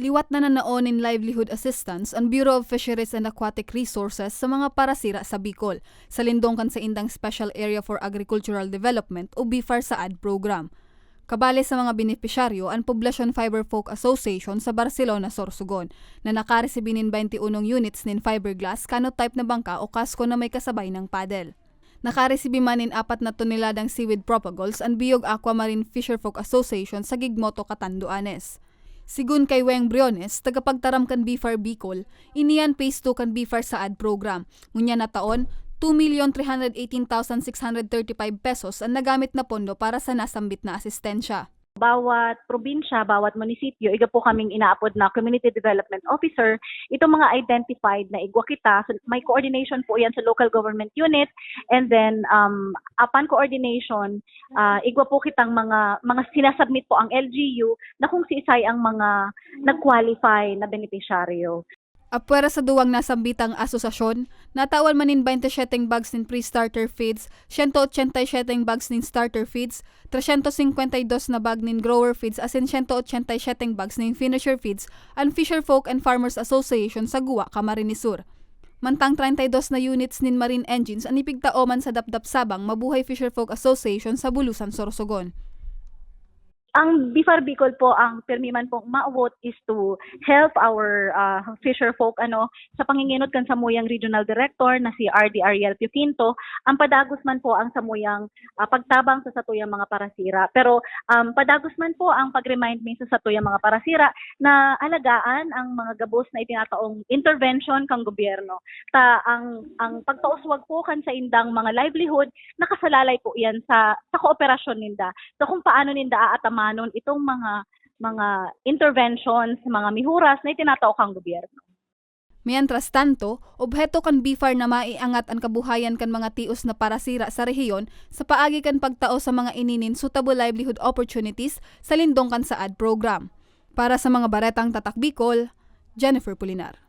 Liwat na nanaon in livelihood assistance ang Bureau of Fisheries and Aquatic Resources sa mga parasira sa Bicol, sa lindongkan sa Indang Special Area for Agricultural Development o BIFAR sa AD program. Kabale sa mga benepisyaryo ang Poblacion Fiber Folk Association sa Barcelona, Sorsogon, na nakaresibin nin 21 units nin fiberglass kano type na bangka o kasko na may kasabay ng paddle. Nakaresibi man nin apat na toneladang seaweed propagules ang Biog Aquamarine Fisher Folk Association sa Gigmoto, Catanduanes. Sigun kay Weng Briones, tagapagtaram kan BIFAR Bicol, iniyan phase 2 kan BIFAR sa ad program. Ngunya na taon, 2,318,635 pesos ang nagamit na pondo para sa nasambit na asistensya. Bawat probinsya, bawat munisipyo, iga po kaming inaapod na community development officer. Itong mga identified na igwa kita, so may coordination po yan sa local government unit and then um, upon coordination, uh, igwa po kitang mga mga sinasubmit po ang LGU na kung si isay ang mga nag-qualify na beneficiaryo. Apwera sa duwang nasambitang asosasyon, natawan manin 27 bags nin pre-starter feeds, 187 bags nin starter feeds, 352 na bag nin grower feeds asin 187 bags nin finisher feeds ang Fisher Folk and Farmers Association sa Guwa, Camarines Sur. Mantang 32 na units nin marine engines ang ipigtaoman sa Dapdap Sabang Mabuhay Fisher Folk Association sa Bulusan, Sorsogon. Ang Bifar Bicol po, ang permiman pong maawot is to help our uh, fisher folk ano, sa panginginot kan Samuyang Regional Director na si RD Ariel Pioquinto. Ang padagos man po ang Samuyang uh, pagtabang sa satuyang mga parasira. Pero um, padagos man po ang pag-remind me sa satuyang mga parasira na alagaan ang mga gabos na itinataong intervention kang gobyerno. Ta ang ang pagpauswag po kan sa indang mga livelihood nakasalalay po iyan sa sa kooperasyon ninda. So kung paano ninda aatamanon itong mga mga interventions, mga mihuras na itinatao kang gobyerno. Mientras tanto, obheto kan BIFAR na maiangat ang kabuhayan kan mga tios na parasira sa rehiyon sa paagi kan pagtao sa mga ininin suitable livelihood opportunities sa lindong kan sa ad program. Para sa mga baretang tatak Bicol, Jennifer Pulinar.